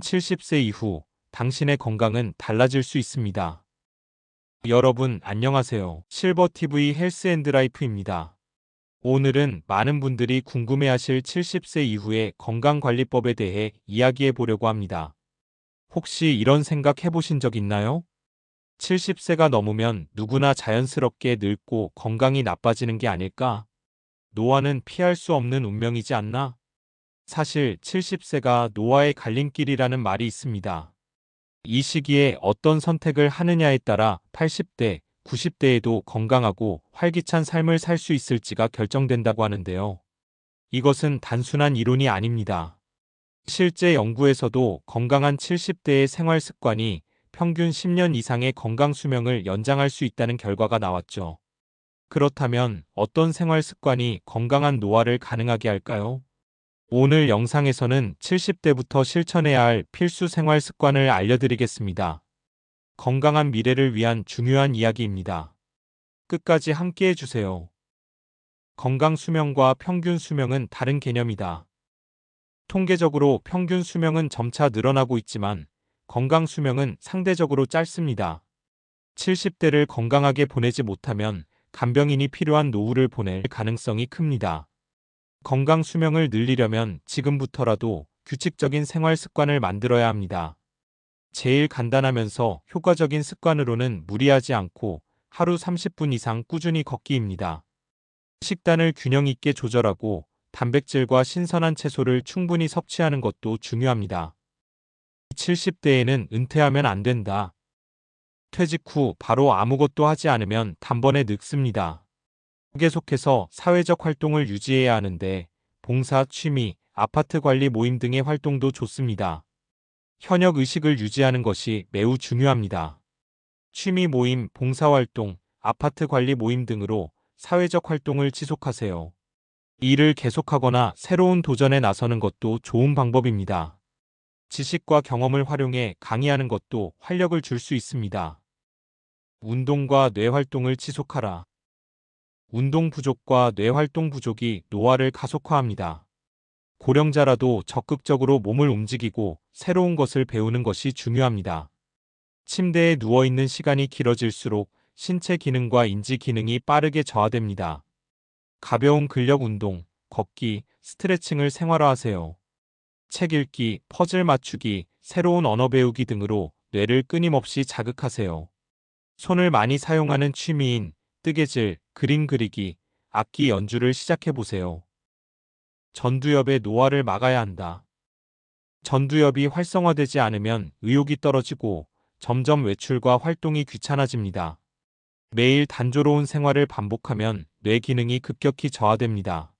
70세 이후 당신의 건강은 달라질 수 있습니다. 여러분 안녕하세요. 실버TV 헬스앤드라이프입니다. 오늘은 많은 분들이 궁금해하실 70세 이후의 건강관리법에 대해 이야기해 보려고 합니다. 혹시 이런 생각 해보신 적 있나요? 70세가 넘으면 누구나 자연스럽게 늙고 건강이 나빠지는 게 아닐까? 노화는 피할 수 없는 운명이지 않나? 사실 70세가 노화의 갈림길이라는 말이 있습니다. 이 시기에 어떤 선택을 하느냐에 따라 80대, 90대에도 건강하고 활기찬 삶을 살 수 있을지가 결정된다고 하는데요. 이것은 단순한 이론이 아닙니다. 실제 연구에서도 건강한 70대의 생활 습관이 평균 10년 이상의 건강 수명을 연장할 수 있다는 결과가 나왔죠. 그렇다면 어떤 생활 습관이 건강한 노화를 가능하게 할까요? 오늘 영상에서는 70대부터 실천해야 할 필수 생활 습관을 알려드리겠습니다. 건강한 미래를 위한 중요한 이야기입니다. 끝까지 함께 해주세요. 건강 수명과 평균 수명은 다른 개념이다. 통계적으로 평균 수명은 점차 늘어나고 있지만 건강 수명은 상대적으로 짧습니다. 70대를 건강하게 보내지 못하면 간병인이 필요한 노후를 보낼 가능성이 큽니다. 건강 수명을 늘리려면 지금부터라도 규칙적인 생활 습관을 만들어야 합니다. 제일 간단하면서 효과적인 습관으로는 무리하지 않고 하루 30분 이상 꾸준히 걷기입니다. 식단을 균형 있게 조절하고 단백질과 신선한 채소를 충분히 섭취하는 것도 중요합니다. 70대에는 은퇴하면 안 된다. 퇴직 후 바로 아무것도 하지 않으면 단번에 늙습니다. 계속해서 사회적 활동을 유지해야 하는데 봉사, 취미, 아파트 관리 모임 등의 활동도 좋습니다. 현역 의식을 유지하는 것이 매우 중요합니다. 취미 모임, 봉사활동, 아파트 관리 모임 등으로 사회적 활동을 지속하세요. 일을 계속하거나 새로운 도전에 나서는 것도 좋은 방법입니다. 지식과 경험을 활용해 강의하는 것도 활력을 줄 수 있습니다. 운동과 뇌활동을 지속하라. 운동 부족과 뇌활동 부족이 노화를 가속화합니다. 고령자라도 적극적으로 몸을 움직이고 새로운 것을 배우는 것이 중요합니다. 침대에 누워있는 시간이 길어질수록 신체 기능과 인지 기능이 빠르게 저하됩니다. 가벼운 근력 운동, 걷기, 스트레칭을 생활화하세요. 책 읽기, 퍼즐 맞추기, 새로운 언어 배우기 등으로 뇌를 끊임없이 자극하세요. 손을 많이 사용하는 취미인 뜨개질, 그림 그리기, 악기 연주를 시작해보세요. 전두엽의 노화를 막아야 한다. 전두엽이 활성화되지 않으면 의욕이 떨어지고 점점 외출과 활동이 귀찮아집니다. 매일 단조로운 생활을 반복하면 뇌 기능이 급격히 저하됩니다.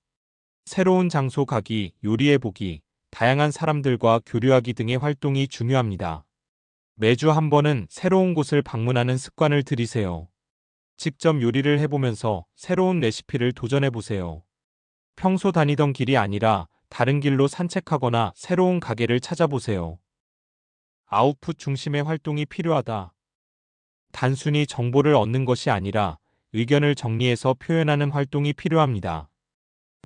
새로운 장소 가기, 요리해보기, 다양한 사람들과 교류하기 등의 활동이 중요합니다. 매주 한 번은 새로운 곳을 방문하는 습관을 들이세요. 직접 요리를 해보면서 새로운 레시피를 도전해보세요. 평소 다니던 길이 아니라 다른 길로 산책하거나 새로운 가게를 찾아보세요. 아웃풋 중심의 활동이 필요하다. 단순히 정보를 얻는 것이 아니라 의견을 정리해서 표현하는 활동이 필요합니다.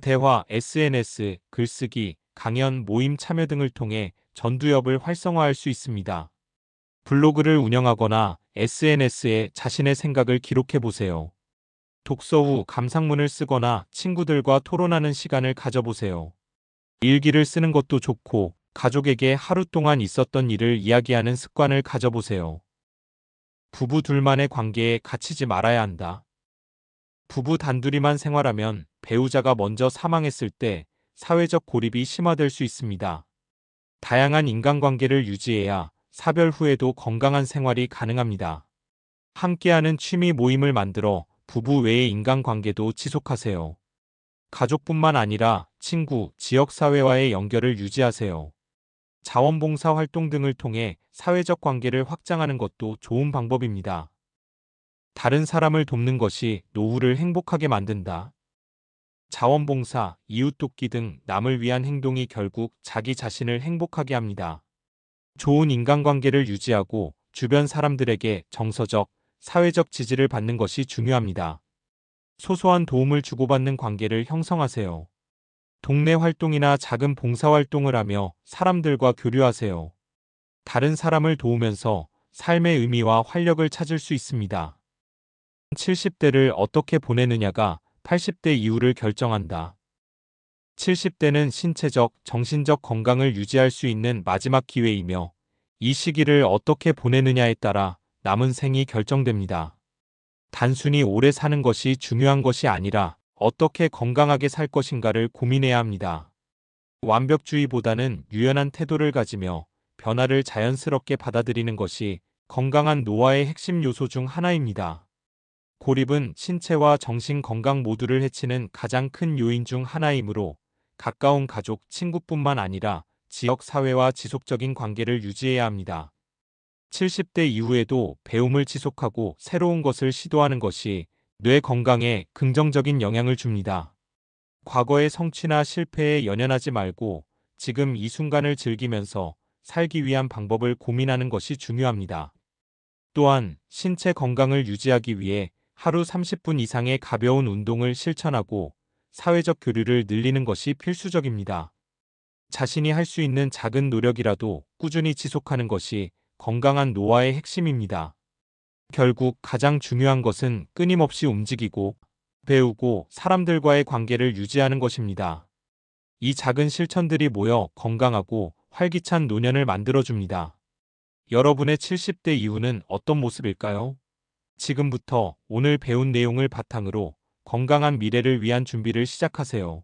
대화, SNS, 글쓰기, 강연, 모임 참여 등을 통해 전두엽을 활성화할 수 있습니다. 블로그를 운영하거나 SNS에 자신의 생각을 기록해 보세요. 독서 후 감상문을 쓰거나 친구들과 토론하는 시간을 가져보세요. 일기를 쓰는 것도 좋고 가족에게 하루 동안 있었던 일을 이야기하는 습관을 가져보세요. 부부 둘만의 관계에 갇히지 말아야 한다. 부부 단둘이만 생활하면 배우자가 먼저 사망했을 때 사회적 고립이 심화될 수 있습니다. 다양한 인간관계를 유지해야 사별 후에도 건강한 생활이 가능합니다. 함께하는 취미 모임을 만들어 부부 외의 인간관계도 지속하세요. 가족뿐만 아니라 친구, 지역사회와의 연결을 유지하세요. 자원봉사 활동 등을 통해 사회적 관계를 확장하는 것도 좋은 방법입니다. 다른 사람을 돕는 것이 노후를 행복하게 만든다. 자원봉사, 이웃돕기 등 남을 위한 행동이 결국 자기 자신을 행복하게 합니다. 좋은 인간관계를 유지하고 주변 사람들에게 정서적, 사회적 지지를 받는 것이 중요합니다. 소소한 도움을 주고받는 관계를 형성하세요. 동네 활동이나 작은 봉사활동을 하며 사람들과 교류하세요. 다른 사람을 도우면서 삶의 의미와 활력을 찾을 수 있습니다. 70대를 어떻게 보내느냐가 80대 이후를 결정한다. 70대는 신체적, 정신적 건강을 유지할 수 있는 마지막 기회이며 이 시기를 어떻게 보내느냐에 따라 남은 생이 결정됩니다. 단순히 오래 사는 것이 중요한 것이 아니라 어떻게 건강하게 살 것인가를 고민해야 합니다. 완벽주의보다는 유연한 태도를 가지며 변화를 자연스럽게 받아들이는 것이 건강한 노화의 핵심 요소 중 하나입니다. 고립은 신체와 정신 건강 모두를 해치는 가장 큰 요인 중 하나이므로 가까운 가족, 친구뿐만 아니라 지역 사회와 지속적인 관계를 유지해야 합니다. 70대 이후에도 배움을 지속하고 새로운 것을 시도하는 것이 뇌 건강에 긍정적인 영향을 줍니다. 과거의 성취나 실패에 연연하지 말고 지금 이 순간을 즐기면서 살기 위한 방법을 고민하는 것이 중요합니다. 또한 신체 건강을 유지하기 위해 하루 30분 이상의 가벼운 운동을 실천하고 사회적 교류를 늘리는 것이 필수적입니다. 자신이 할 수 있는 작은 노력이라도 꾸준히 지속하는 것이 건강한 노화의 핵심입니다. 결국 가장 중요한 것은 끊임없이 움직이고 배우고 사람들과의 관계를 유지하는 것입니다. 이 작은 실천들이 모여 건강하고 활기찬 노년을 만들어줍니다. 여러분의 70대 이후는 어떤 모습일까요? 지금부터 오늘 배운 내용을 바탕으로 건강한 미래를 위한 준비를 시작하세요.